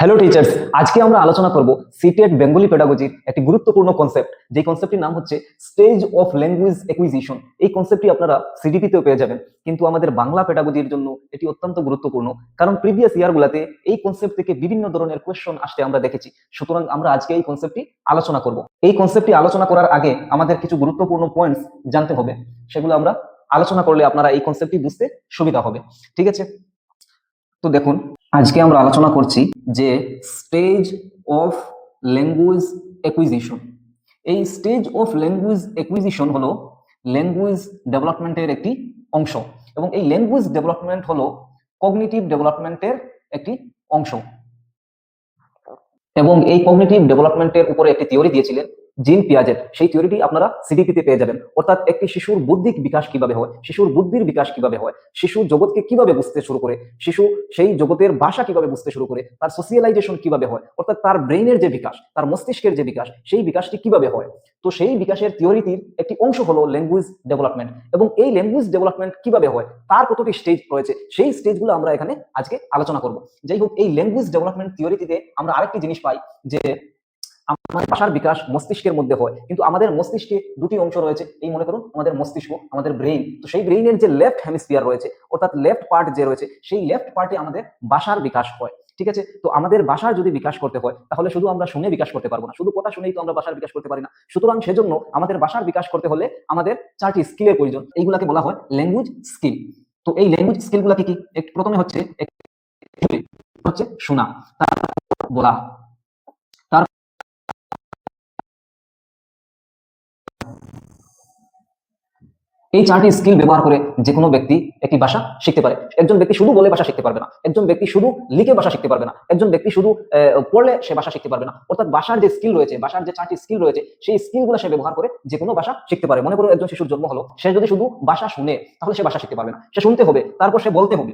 Hello teachers আজকে আমরা আলোচনা করব সিটেট বেঙ্গলি পেডাগজির একটি গুরুত্বপূর্ণ কনসেপ্ট যে কনসেপ্টটির নাম হচ্ছে স্টেজ অফ ল্যাঙ্গুয়েজ একুইজিশন এই কনসেপ্টটি আপনারা সিডিপিতেও পেয়ে যাবেন। কিন্তু আমাদের বাংলা পেডাগজির জন্য এটি অত্যন্ত গুরুত্বপূর্ণ। কারণ প্রিভিয়াস ইয়ারগুলোতে এই কনসেপ্ট থেকে বিভিন্ন ধরনের কোয়েশ্চন আসতে আমরা দেখেছি। সুতরাং আমরা আজকে এই কনসেপ্টটি আলোচনা করব। এই কনসেপ্টটি আলোচনা করার আগে আমাদের কিছু গুরুত্বপূর্ণ পয়েন্টস জানতে হবে। সেগুলো আমরা আলোচনা করলে আপনারা এই কনসেপ্টটি বুঝতে সুবিধা হবে। ঠিক আছে? তো দেখুন আজকে আমরা আলোচনা করছি যে স্টেজ অফ ল্যাঙ্গুয়েজ একুইজিশন এই স্টেজ অফ ল্যাঙ্গুয়েজ একুইজিশন হলো ল্যাঙ্গুয়েজ ডেভেলপমেন্টের একটি অংশ এবং এই ল্যাঙ্গুয়েজ ডেভেলপমেন্ট হলো কগনিটিভ ডেভেলপমেন্টের একটি অংশ। এবং এই কগনিটিভ ডেভেলপমেন্টের উপরে একটি থিওরি দিয়েছিলেন। জিন পিয়াজের, সেই থিওরিটি আপনারা সিডিপিতে পেয়ে যাবেন। অর্থাৎ একটি শিশুর বুদ্ধিক বিকাশ কীভাবে হয়, শিশুর বুদ্ধির বিকাশ কীভাবে হয়, শিশু জগৎকে কীভাবে বুঝতে শুরু করে, শিশু সেই জগতের ভাষা কীভাবে বুঝতে শুরু করে, তার সোশিয়ালাইজেশন কীভাবে হয়, অর্থাৎ তার ব্রেইনের যে বিকাশ, তার মস্তিষ্কের যে বিকাশ, সেই বিকাশটি কীভাবে হয়। তো সেই বিকাশের থিওরিটির একটি অংশ হলো ল্যাঙ্গুয়েজ ডেভেলপমেন্ট এবং এই ল্যাঙ্গুয়েজ ডেভেলপমেন্ট কীভাবে হয়, তার কতটি স্টেজ রয়েছে, সেই স্টেজগুলো আমরা এখানে আজকে আলোচনা করব। যাই হোক, এই ল্যাঙ্গুয়েজ ডেভেলপমেন্ট থিওরিটিতে আমরা আরেকটি জিনিস পাই যে আমাদের ভাষার বিকাশ মস্তিষ্কের মধ্যে হয়। কিন্তু আমাদের মস্তিষ্কে দুটি অংশ রয়েছে। এই মনে করুন, আমাদের মস্তিষ্ক, আমাদের ব্রেইন তো সেই ব্রেইনের যে লেফট হেমিস্ফিয়ার রয়েছে, অর্থাৎ লেফট পার্ট যে রয়েছে, সেই লেফট পার্টে আমাদের ভাষার বিকাশ হয়। ঠিক আছে? তো আমাদের ভাষার যদি বিকাশ করতে হয়, তাহলে শুধু আমরা শুনে বিকাশ করতে পারব না। শুধু কথা শুনেই তো আমরা ভাষার বিকাশ করতে পারি না। সুতরাং সেজন্য আমাদের ভাষার বিকাশ করতে হলে আমাদের চারটি স্কিলের প্রয়োজন। এইগুলাকে বলা হয় ল্যাঙ্গুয়েজ স্কিল তো এই ল্যাঙ্গুয়েজ স্কিলগুলো কি? কি প্রথমে হচ্ছে হচ্ছে শোনা। তারপর বলা। এই চারটি স্কিল ব্যবহার করে যে কোনো ব্যক্তি একটি ভাষা শিখতে পারে। একজন ব্যক্তি শুধু বলে ভাষা শিখতে পারবে না। একজন ব্যক্তি শুধু লিখে ভাষা শিখতে পারবে না। একজন ব্যক্তি শুধু পড়লে সে ভাষা শিখতে পারবে না। অর্থাৎ ভাষার যে স্কিল রয়েছে, ভাষার যে চারটি স্কিল রয়েছে, সেই স্কিলগুলো সে ব্যবহার করে যে কোনো ভাষা শিখতে পারে। মনে করো একজন শিশুর জন্ম হলো, সে যদি শুধু ভাষা শুনে, তাহলে সে ভাষা শিখতে পারবে না। সে শুনতে হবে, তারপর সে বলতে হবে।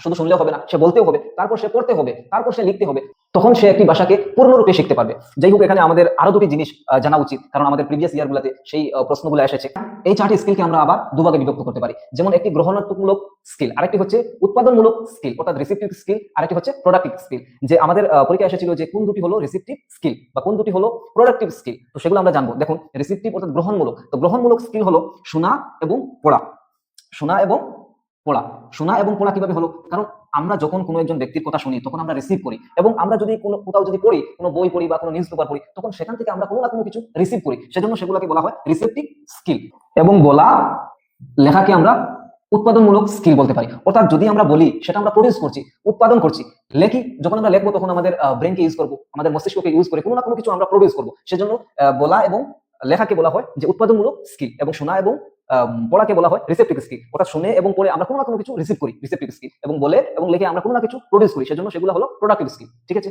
শুধু শুনলেও হবে না সে বলতেও হবে তারপর সে পড়তে হবে তারপর সে লিখতে হবে তখন সে একটি ভাষাকে পূর্ণরূপে শিখতে পারবে। যাই হোক এখানে আমাদের আরও দুটি জিনিস জানা উচিত কারণ আমাদের প্রিভিয়াস ইয়ারগুলোতে সেই প্রশ্নগুলো এসেছে। এই চারটি স্কিলকে আমরা আবার দুভাগে বিভক্ত করতে পারি। যেমন একটি গ্রহণাত্মকমূলক স্কিল আরেকটি হচ্ছে উৎপাদনমূলক স্কিল অর্থাৎ রিসিপটিভ স্কিল আরেকটি হচ্ছে প্রোডাক্টিভ স্কিল যে আমাদের আহ, পরীক্ষায় এসেছিল যে কোন দুটি হলো রিসিপটিভ স্কিল বা কোন দুটি হলো প্রোডাক্টিভ স্কিল তো সেগুলো আমরা জানব। দেখুন রিসিপটিভ অর্থাৎ গ্রহণমূলক তো গ্রহণমূলক স্কিল হলো শোনা এবং পড়া। শোনা এবং পড়া। শোনা এবং পড়া কীভাবে হলো? কারণ আমরা যখন কোনো একজন ব্যক্তির কথা শুনি, তখন আমরা রিসিভ করি এবং আমরা যদি কোনো কোথাও যদি পড়ি, কোনো বই পড়ি বা কোনো নিউজ পেপার পড়ি, তখন সেখান থেকে আমরা কোনো না কোনো কিছু রিসিভ করি। সেজন্য সেগুলোকে বলা হয় রিসেপটিভ স্কিল এবং বলা লেখাকে আমরা উৎপাদনমূলক স্কিল বলতে পারি। অর্থাৎ যদি আমরা বলি, সেটা আমরা প্রডিউস করছি, উৎপাদন করছি, লেখি, যখন আমরা লিখব, তখন আমাদের ব্রেনকে ইউজ করব, আমাদের মস্তিষ্ককে ইউজ করে কোনো না কোনো কিছু আমরা প্রডিউস করব। সেজন্য বলা এবং লেখাকে বলা হয় যে উৎপাদনমূলক স্কিল এবং শোনা এবং পড়াকে বলা হয় রিসেপ্টিভ স্কিল অর্থাৎ শুনে এবং পড়ে আমরা কোনো না কোনো কিছু রিসিভ করি রিসেপ্টিভ স্কিল এবং বলে এবং লিখে আমরা কোনো না কিছু প্রডিউস করি, সেজন্য সেগুলো হলো প্রোডাক্টিভ স্কিল ঠিক আছে?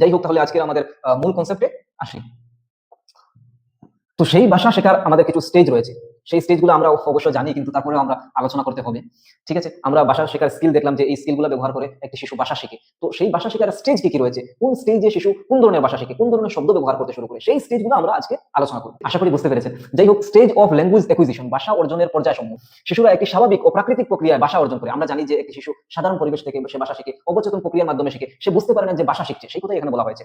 যাই হোক, তাহলে আজকে আমাদের মূল কনসেপ্টে আসি। তো সেই ভাষা শেখার আমাদের কিছু স্টেজ রয়েছে। সেই স্টেজগুলো আমরা অবশ্য জানি, কিন্তু তারপরেও আমরা আলোচনা করতে হবে। ঠিক আছে? আমরা ভাষা শেখার স্কিল দেখলাম যে এই স্কিলগুলো ব্যবহার করে একটি শিশু ভাষা শিখে। তো সেই ভাষা শেখার স্টেজ কি রয়েছে? কোন স্টেজে শিশু কোন ধরনের ভাষা শিখে? কোন ধরনের শব্দ ব্যবহার করতে শুরু করে? সেই স্টেজগুলো আমরা আজকে আলোচনা করব। আশা করি বুঝতে পেরেছেন। যাই হোক স্টেজ অফ ল্যাঙ্গুয়েজ একুইজিশন ভাষা অর্জনের পর্যায় সমূহ শিশুরা একটি স্বাভাবিক ও প্রাকৃতিক প্রক্রিয়ায় ভাষা অর্জন করে। আমরা জানি যে একটি শিশু সাধারণ পরিবেশ থেকে সে ভাষা শিখে, অবচেতন প্রক্রিয়ার মাধ্যমে শিখে। সে বুঝতে পারে না যে ভাষা শিখছে। সেই কথাই এখানে বলা হয়েছে।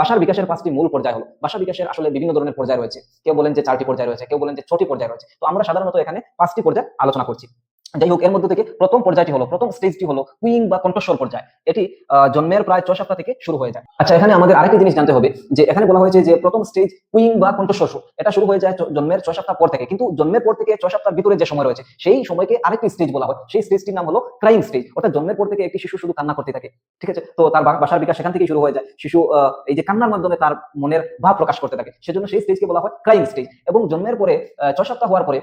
ভাষার বিকাশের পাঁচটি মূল পর্যায় হলো। ভাষা বিকাশের আসলে বিভিন্ন ধরনের পর্যায় রয়েছে। কেউ বলেন যে চারটি পর্যায় রয়েছে, কেউ বলেন যে ছটি পর্যায় রয়েছে। তো আমরা সাধারণত এখানে পাঁচটি পর্যায়ে আলোচনা করছি। যাই হোক এর মধ্যে থেকে প্রথম পর্যায়টি হলো, প্রথম স্টেজটি হলো কুইং বা কণ্ঠস্বর পর্যায়। এটি জন্মের প্রায় ছয় সপ্তাহ থেকে শুরু হয়ে যায়। আচ্ছা এখানে আমাদের আরেকটি জিনিস জানতে হবে, যে এখানে বলা হয়েছে যে প্রথম স্টেজ কুইং বা কণ্ঠস্বর এটা শুরু হয়ে যায় জন্মের ছয় সপ্তাহ পর থেকে। কিন্তু জন্মের পর থেকে ছয় সপ্তাহ ভিতরে যে সময় রয়েছে, সেই সময়কে আরেকটি স্টেজ বলা হয়। সেই স্টেজটির নাম হলো ক্রাইং স্টেজ অর্থাৎ জন্মের পর থেকে একটি শিশু শুধু কান্না করতে থাকে। ঠিক আছে? তো তার বা- ভাষার বিকাশ সেখান থেকে শুরু হয়ে যায়। শিশু এই যে কান্নার মাধ্যমে তার মনের ভাব প্রকাশ করতে থাকে। সেজন্য সেই স্টেজকে বলা হয় ক্রাইং স্টেজ এবং জন্মের পরে ছয় সপ্তাহ হওয়ার পরে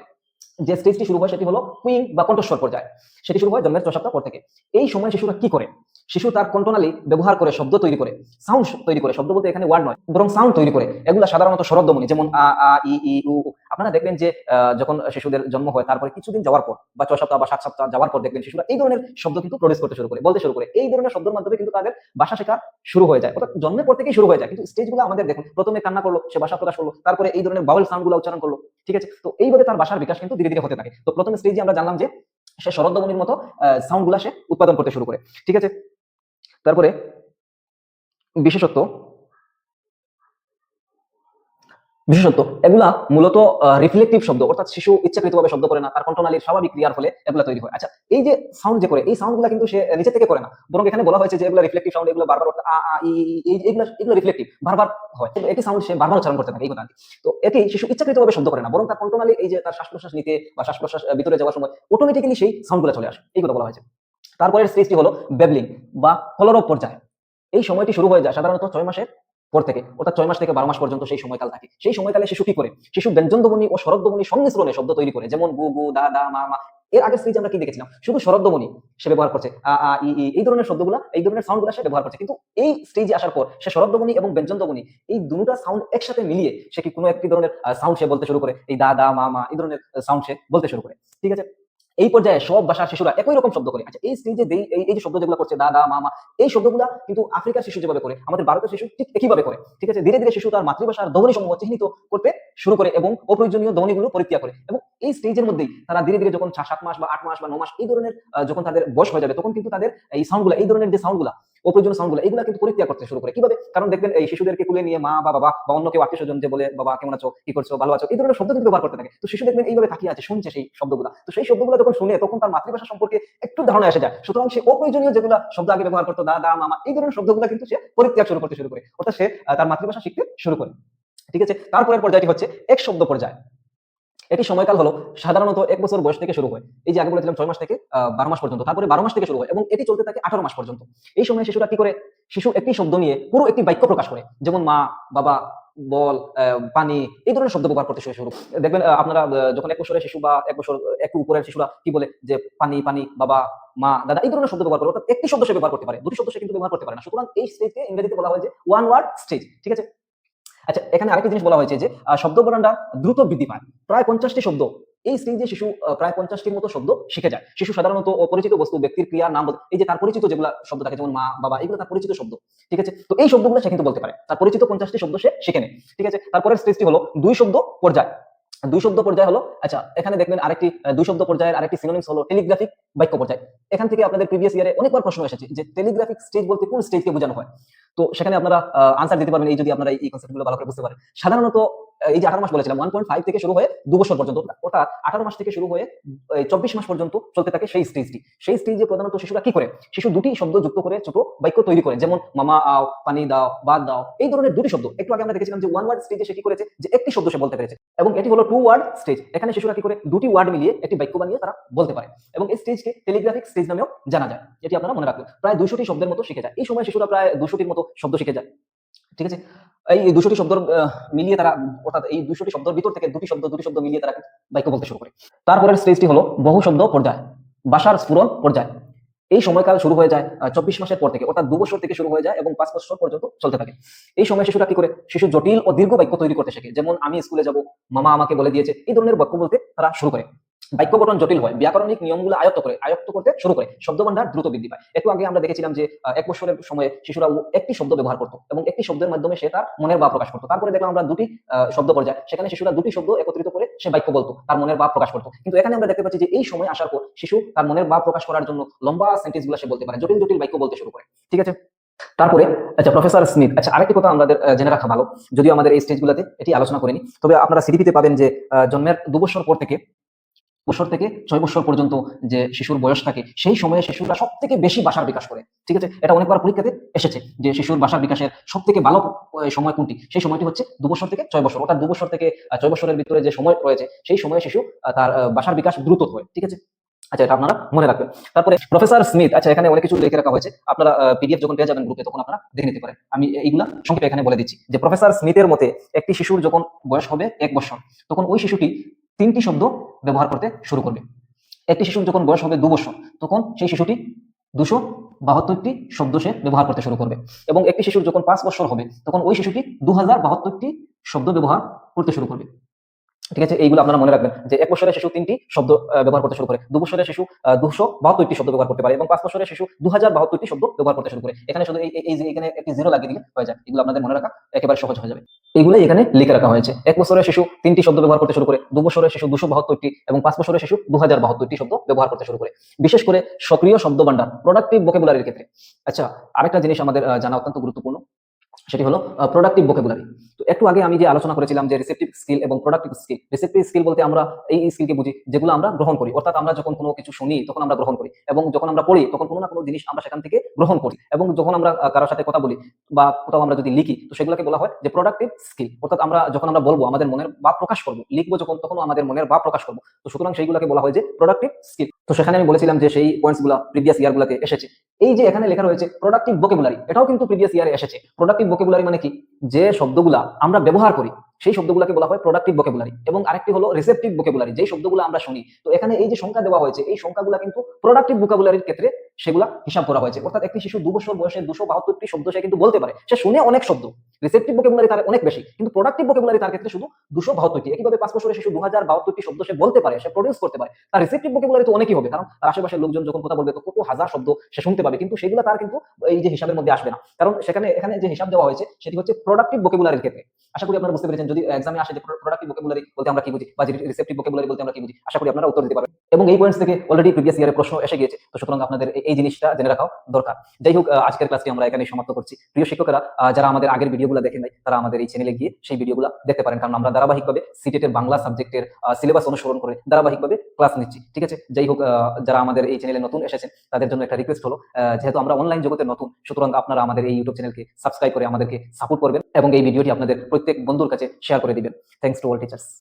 যে স্টেজটি শুরু হয় সেটি হলো কুইং বা কণ্ঠস্বর পর্যায়ে। সেটি শুরু হয় জন্মের ছয় সপ্তাহ পর থেকে। এই সময় শিশুরা কি করে? শিশু তার কণ্ঠনালী ব্যবহার করে, শব্দ তৈরি করে সাউন্ড তৈরি করে, শব্দ বলতে এখানে ওয়ার্ড নয়, বরং সাউন্ড তৈরি করে। এগুলো সাধারণত শরদ্দমনি যেমন আ আ, ই ই, উ। আপনারা দেখবেন যে যখন শিশুদের জন্ম হয়, তারপরে কিছুদিন যাওয়ার পর বা ছয় সপ্তাহ বা সাত সপ্তাহ যাওয়ার পর দেখবেন শিশুরা এই ধরনের শব্দ কিন্তু প্রডিউস করতে শুরু করে, বলতে শুরু করে। এই ধরনের শব্দের মাধ্যমে কিন্তু তাদের ভাষা শেখা শুরু হয়ে যায়, অর্থাৎ জন্মের পর থেকেই শুরু হয়ে যায়। কিন্তু স্টেজগুলো আমাদের দেখুন, প্রথমে কান্না করল, সে ভাষা প্রকাশ করল, তারপরে এই ধরনের বাউল সাউন্ডগুলো উচ্চারণ করল, ঠিক আছে? তো এইভাবে তার ভাষার বিকাশ কিন্তু ধীরে ধীরে হতে থাকে। তো প্রথম স্টেজে আমরা জানলাম যে, সে শরদ্দমনির মতো সাউন্ডগুলা সে উৎপাদন করতে শুরু করে, ঠিক আছে? তারপরে বিশেষত্ব। বিশেষত্ব, এগুলা মূলত রিফ্লেকটিভ শব্দ, অর্থাৎ শিশু ইচ্ছাকৃতভাবে শব্দ করে না, তার কণ্ঠনালীর স্বাভাবিক ক্রিয়ার ফলে এগুলা তৈরি হয়। আচ্ছা এই যে সাউন্ড যে করে, এই সাউন্ডগুলো কিন্তু সে নিচে থেকে করে না। বরং এখানে বলা হয়েছে যে এগুলো রিফ্লেকটিভ সাউন্ড এগুলো বারবার এগুলো রিফ্লেকটিভ বারবার হয়। একই সাউন্ড সে বারবার উচ্চারণ করতে থাকে এই কথা আর তো এটি শিশু ইচ্ছাকৃতভাবে শব্দ করে না, বরং তার কণ্ঠনালী এই যে তার শ্বাস প্রশ্বাস নিতে বা শ্বাস প্রশ্বাস ভিতরে যাওয়ার সময় অটোমেটিক্যালি সেই সাউন্ডগুলো চলে আসে, এই কথা বলা হয়েছে। তারপরের স্টেজটি হলো বেবলিং বা কলরব পর্যায়। এই সময়টি শুরু হয়ে যায় সাধারণত ছয় মাসের পর থেকে, অর্থাৎ ছয় মাস থেকে বারো মাস পর্যন্ত সেই সময়কাল থাকে। সেই সময়কালে শিশু কি করে? শিশু ব্যঞ্জন ধ্বনি ও শরৎ ধ্বনি সংমিশ্রণে শব্দ তৈরি করে, যেমন গু গু, দা দা, মা মা। এর আগের স্টেজে আমরা কি দেখেছিলাম? শুধু শরৎ ধ্বনি সে ব্যবহার করছে, আ আ, ই ই, এই ধরনের শব্দগুলো, এই ধরনের সাউন্ডগুলো সে ব্যবহার করছে। কিন্তু এই স্টেজে আসার পর সে শরৎ ধ্বনি এবং ব্যঞ্জন ধ্বনি, এই দুটা সাউন্ড একসাথে মিলিয়ে সে কি কোনো একটি ধরনের সাউন্ড সে বলতে শুরু করে, এই দা দা, মা মা, এই ধরনের সাউন্ড সে বলতে শুরু করে। ঠিক আছে? এই পর্যায়ে সব ভাষার শিশুরা একই রকম শব্দ করে। আচ্ছা এই স্টেজে এই যে শব্দ যেগুলো করছে, দাদা, মামা, এই শব্দগুলো কিন্তু আফ্রিকার শিশু যেভাবে করে, আমাদের ভারতের শিশু ঠিক একইভাবে করে। ঠিক আছে? ধীরে ধীরে শিশু তার মাতৃভাষার ধ্বনি সমূহ চিহ্নিত করতে শুরু করে এবং অপ্রয়োজনীয় ধ্বনিগুলো পরিত্যাগ করে এবং এই স্টেজের মধ্যেই তারা ধীরে ধীরে যখন সাত মাস বা আট মাস বা ন মাস এই ধরনের যখন তাদের বয়স হয়ে যাবে, তখন কিন্তু তাদের এই সাউন্ডগুলো এই ধরনের যে সাউন্ডগুলো অপ্রয়োজনীয় সাউন্ডগুলো, এগুলো কিন্তু পরিত্যাগ করতে শুরু করে। কীভাবে? কারণ দেখবেন, এই শিশুদেরকে কুলে নিয়ে মা বা বাবা, বা অন্য কেউ আত্মীয় স্বজন যে বলে, বাবা, কেমন আছো? কি করছ? ভালো আছো? এই ধরনের শব্দ কিন্তু ব্যবহার করতে থাকে। তো শিশু দেখবেন এইভাবে তাকিয়ে আছে, শুনছে সেই শব্দগুলো। তো সেই শব্দগুলো যখন শুনে, তখন তার মাতৃভাষা সম্পর্কে একটু ধারণা এসে যায়। সুতরাং সে অপ্রয়োজনীয় যেগুলো শব্দ আগে ব্যবহার করতো দাদা মামা এই ধরনের শব্দগুলো কিন্তু সে পরিত্যাগ শুরু করতে শুরু করে। অর্থাৎ সে তার মাতৃভাষা শিখতে শুরু করে। ঠিক আছে? তারপরের পর্যায়টি হচ্ছে এক শব্দ পর্যায়। এটি সময়কাল হলো সাধারণত এক বছর বয়স থেকে শুরু হয়। এই যে আগে বলেছিলাম ছয় মাস থেকে বারো মাস পর্যন্ত, তারপরে বারো মাস থেকে শুরু হয় এবং এটি চলতে থাকে আঠারো মাস পর্যন্ত। এই সময় শিশুরা কি করে? শিশু একটি শব্দ নিয়ে পুরো একটি বাক্য প্রকাশ করে। যেমন মা, বাবা, বল পানি, এই ধরনের শব্দ ব্যবহার করতে শুরু। দেখবেন আপনারা যখন এক বছরের শিশু বা এক বছর, একটু উপরের শিশুরা কি বলে? যে পানি পানি, বাবা, মা, দাদা, এই ধরনের শব্দ ব্যবহার করে। অর্থাৎ একটি শব্দ সে ব্যবহার করতে পারে, দুটি শব্দ সে কিন্তু ব্যবহার করতে পারে না। সুতরাং এই স্টেজকে ইংরেজিতে বলা হয় যে ওয়ান ওয়ার্ড স্টেজ ঠিক আছে? আচ্ছা এখানে আরেকটা জিনিস বলা হয়েছে যে শব্দ বর্ণনা দ্রুত বৃদ্ধি পায়। প্রায় পঞ্চাশটি শব্দ। এই স্টেজে শিশু প্রায় পঞ্চাশটির মতো শব্দ শিখে যায়। শিশু সাধারণত অপরিচিত বস্তু, ব্যক্তির ক্রিয়া, নাম এই যে তার পরিচিত যেগুলো শব্দ থাকে, যেমন মা, বাবা, এগুলো তার পরিচিত শব্দ। ঠিক আছে? তো এই শব্দগুলো সে কিন্তু বলতে পারে। তার পরিচিত পঞ্চাশটি শব্দ সে শিখে নেয়। ঠিক আছে? তারপরের স্টেজটি হলো দুই শব্দ পর্যায়। দুই শব্দ পর্যায় হলো আচ্ছা এখানে দেখবেন আরেকটি দুই শব্দ পর্যায়ের আরেকটি সিনোনিমস হলো টেলিগ্রাফিক বাক্য পর্যায়। এখান থেকে আপনাদের প্রিভিয়াস ইয়ারে অনেকবার প্রশ্ন এসেছে যে টেলিগ্রাফিক স্টেজ বলতে কোন স্টেজকে বোঝানো হয়? তো সেখানে আপনারা আনসার দিতে পারবেন এই যদি আপনারা এই কনসেপ্টগুলো ভালো করে বুঝতে পারেন। সাধারণত এই যে আঠারো মাস বলেছিলাম ওয়ান পয়েন্ট ফাইভ থেকে শুরু হয়ে দু বছর পর্যন্ত, অর্থাৎ আঠারো মাস থেকে শুরু হয়ে চব্বিশ মাস পর্যন্ত চলতে থাকে সেই স্টেজটি সেই স্টেজে প্রধানত শিশুরা কি করে? শিশু দুটি শব্দ যুক্ত করে ছোট বাক্য তৈরি করে, যেমন মামা আও, পানি দাও, বাদ দাও, এই ধরনের দুটি শব্দ। একটু আগে আমরা দেখেছিলাম যে ওয়ান ওয়ার্ড স্টেজে সে কি করেছে? যে একটি শব্দ সে বলতে পেরেছে। এবং এটি হলো টু ওয়ার্ড স্টেজ এখানে শিশুরা কি করে? দুটি ওয়ার্ড মিলিয়ে একটি বাক্য বানিয়ে তারা বলতে পারে। এবং এই স্টেজকে টেলিগ্রাফিক স্টেজ নামেও জানা যায়। এটি আপনারা মনে রাখবেন। প্রায় দুশোটি শব্দের মতো শিখে যায়। এই সময় শিশুরা প্রায় দুশোটির মতো শব্দ শিখে যায়। ঠিক আছে? এই দুশোটি শব্দ মিলিয়ে তারা, অর্থাৎ এই দুশোটি শব্দের ভিতর থেকে দুটি শব্দ দুটি শব্দ মিলিয়ে তারা বাক্য বলতে শুরু করে। তারপরের স্টেজটি হলো বহু শব্দ পর্যায় ভাষার স্ফুরণ পর্যায়। এই সময়কাল শুরু হয়ে যায় চব্বিশ মাসের পর থেকে, অর্থাৎ দু বছর থেকে শুরু হয়ে যায় এবং পাঁচ বছর পর্যন্ত চলতে থাকে। এই সময় শিশুরা কি করে? শিশু জটিল ও দীর্ঘ বাক্য তৈরি করতে শেখে। যেমন, আমি স্কুলে যাব, মামা আমাকে বলে দিয়েছে, এই ধরনের বাক্য বলতে তারা শুরু করে। বাক্য গঠন জটিল হয়, ব্যাকরণিক নিয়মগুলো আয়ত্ত করে, আয়ত্ত করতে শুরু করে শব্দ ভান্ডার দ্রুত বৃদ্ধি পায়। একটু আগে আমরা দেখেছিলাম যে এক বছরের সময়ে শিশুরা একটি শব্দ ব্যবহার করতো এবং একটি শব্দের মাধ্যমে সে তার মনের ভাব প্রকাশ করতো। তারপরে দেখলাম আমরা দুটি শব্দ পর্যায়ে, সেখানে শিশুরা দুটি শব্দ একত্রিত করে সে বাক্য বলতো, তার মনের ভাব প্রকাশ করতো। কিন্তু এখানে আমরা দেখতে পাচ্ছি যে, এই সময় আসার পর শিশু তার মনের ভাব প্রকাশ করার জন্য লম্বা সেন্টেন্সগুলো সে বলতে পারে, জটিল জটিল বাক্য বলতে শুরু করে। ঠিক আছে? তারপরে আচ্ছা প্রফেসর স্মিথ আচ্ছা আরেকটি কথা আমাদের জেনে রাখা ভালো, যদিও আমাদের এই স্টেজগুলোতে এটি আলোচনা করিনি, তবে আপনারা সিডিপিতে পাবেন যে জন্মের দু বছর পর থেকে বছর থেকে ছয় বছর পর্যন্ত যে শিশুর বয়স থাকে, সেই সময়ে শিশুরা সব থেকে বেশি ভাষার বিকাশ করে। ঠিক আছে? এটা অনেকবার পরীক্ষাতে এসেছে যে শিশুর ভাষার বিকাশের সব থেকে ভালো সময় কোনটি? সেই সময়টি হচ্ছে দু বছর থেকে ছয় বছর। অর্থাৎ দু বছর থেকে ছয় বছরের ভিতরে যে সময় রয়েছে, সেই সময়ে শিশু তার ভাষার বিকাশ দ্রুত হয়। ঠিক আছে? আচ্ছা এটা আপনারা মনে রাখবেন। তারপরে প্রফেসর স্মিথ আচ্ছা এখানে অনেক কিছু লিখে রাখা হয়েছে। আপনারা পিডিএফ যখন পেয়ে যাবেন গ্রুপে তখন আপনারা দেখে নিতে পারেন। আমি এইগুলা সংক্ষেপে এখানে বলে দিচ্ছি। যে প্রফেসর স্মিথের মতে, একটি শিশুর যখন বয়স হবে এক বছর, তখন ওই শিশুটি তিনটি শব্দ ব্যবহার করতে শুরু করবে। একটি শিশুর যখন বয়স হবে দু বছর তখন সেই শিশুটি দুশো বাহাত্তরটি শব্দ সে ব্যবহার করতে শুরু করবে এবং একটি শিশুর যখন পাঁচ বছর হবে, তখন ওই শিশুটি দু হাজার বাহাত্তরটি শব্দ ব্যবহার করতে শুরু করবে। ঠিক আছে? এইগুলো আপনারা মনে রাখবেন যে এক বছরের শিশু তিনটি শব্দ ব্যবহার করতে শুরু করে। দু বছরের শিশু দুশো বাহাত্তরটি শব্দ ব্যবহার করতে পারে এবং পাঁচ বছরের শিশু দু হাজার বাহাত্তরটি শব্দ ব্যবহার করতে শুরু করে। এখানে শুধু এই- যে এখানে একটি জিরো লাগিয়ে দিলে হয়ে যায়। এগুলো আপনাদের মনে রাখা একেবারে সহজ হয়ে যাবে। এগুলোই এখানে লিখে রাখা হয়েছে। এক বছরের শিশু তিনটি শব্দ ব্যবহার করতে শুরু করে, দু বছরের শিশু দুশো বাহাত্তরটি এবং পাঁচ বছরের শিশু দু হাজার বাহাত্তরটি শব্দ ব্যবহার করতে শুরু করে। বিশেষ করে সক্রিয় শব্দ ভান্ডার প্রোডাক্টিভ ভোকেবুলারির ক্ষেত্রে। আচ্ছা আরেকটা জিনিস আমাদের জানা অত্যন্ত গুরুত্বপূর্ণ। সেটি হলো প্রোডাক্টিভ ভোকেবুলারি তো একটু আগে আমি যে আলোচনা করেছিলাম যে রিসেপটিভ স্কিল এবং প্রোডাক্টিভ স্কিল রিসেপটিভ স্কিল বলতে আমরা এই স্কিলকে বুঝি, যেগুলো আমরা গ্রহণ করি। অর্থাৎ আমরা যখন কোনো কিছু শুনি, তখন আমরা গ্রহণ করি। এবং যখন আমরা পড়ি, তখন কোনো না কোনো জিনিস আমরা সেখান থেকে গ্রহণ করি। এবং যখন আমরা কারোর সাথে কথা বলি বা কোথাও আমরা যদি লিখি, তো সেগুলোকে বলা হয় যে প্রোডাক্টিভ স্কিল অর্থাৎ আমরা যখন আমরা বলব, আমাদের মনের ভাব প্রকাশ করব, লিখব যখন তখন আমাদের মনের ভাব প্রকাশ করব। তো সুতরাং সেইগুলোকে বলা হয় যে প্রোডাক্টিভ স্কিল তো সেখানে আমি বলেছিলাম যে সেই পয়েন্টসগুলা প্রিভিয়াস ইয়ার গুলাতে এসেছে। এই যে এখানে লেখা রয়েছে প্রোডাক্টিভ ভোকেবুলারি এটাও কিন্তু প্রিভিয়াস ইয়ারে এসেছে। প্রোডাক্টিভ ভোকেবুলারি মানে কি? যে শব্দগুলা আমরা ব্যবহার করি সেই শব্দগুলোকে বলা হয় প্রোডাক্টিভ ভোকেবুলারি এবং আরেকটি হলো রিসেপটিভ ভোকেবুলারি যেই শব্দগুলো আমরা শুনি। তো এখানে এই যে সংখ্যা দেওয়া হয়েছে, এই সংখ্যাগুলো কিন্তু প্রোডাক্টিভ ভোকাবুলারির ক্ষেত্রে সেগুলা হিসাব করা হয়েছে। অর্থাৎ একটি শিশু দু বছর বয়সে দুশো বাহাত্তরটি শব্দ সে কিন্তু বলতে পারে। সে শুনে অনেক শব্দ। রিসেপটিভ ভোকেবুলারি তার অনেক বেশি। কিন্তু প্রোডাক্টিভ ভোকেবুলারি তার ক্ষেত্রে শুধু দুশো বাহাত্তরটি। একইভাবে পাঁচ বছরের শিশু দু হাজার বাহাত্তরটি শব্দ সে বলতে পারে, সে প্রডিউস করতে পারে। তার রিসেপটিভ ভোকেবুলারি তো অনেকই হবে, কারণ তার আশেপাশের লোকজন যখন কথা বলবে তো কত হাজার শব্দ সে শুনতে পাবে। কিন্তু সেগুলো তার কিন্তু এই যে হিসাবের মধ্যে আসবে না। কারণ সেখানে, এখানে যে হিসাব দেওয়া হয়েছে, সেটি হচ্ছে প্রোডাক্টিভ ভোকেবুলারির ক্ষেত্রে। আশা করি আপনারা বুঝতে পেরেছেন যদি এক্সামে আসে যে প্রোডাক্টিভ ভোকেবুলারি বলতে আমরা কি বুঝি? বা রিসেপটিভ ভোকেবুলারি বলতে আমরা কি বুঝি? আশা করি আপনারা উত্তর দিতে পারবেন। এবং এই পয়েন্টস থেকে অলরেডি প্রিভিয়াস ইয়ারের প্রশ্ন এসে গিয়েছে। তো সুতরাং আপনাদের এই- জিনিসটা জেনে রাখাও দরকার। যাই হোক আজকের ক্লাসটি আমরা এখানে সমাপ্ত করছি। প্রিয় শিক্ষকেরা যারা আমাদের আগের ভিডিওগুলো দেখেন নাই, তারা আমাদের এই চ্যানেলে গিয়ে সেই ভিডিওগুলো দেখতে পারেন। কারণ আমরা ধারাবাহিকভাবে সিটেটের বাংলা সাবজেক্টের সিলেবাস অনুসরণ করে ধারাবাহিকভাবে ক্লাস নিচ্ছি। ঠিক আছে? যাই হোক যারা আমাদের এই চ্যানেলে নতুন এসেছেন, তাদের জন্য একটা রিকোয়েস্ট হলো যেহেতু আমরা অনলাইন জগতে নতুন, সুতরাং আপনারা আমাদের এই ইউটিউব চ্যানেলকে সাবস্ক্রাইব করে আমাদেরকে সাপোর্ট করবেন। এবং এই ভিডিওটি আপনাদের প্রত্যেক বন্ধুর কাছে শেয়ার করে দিবেন। Thanks to all teachers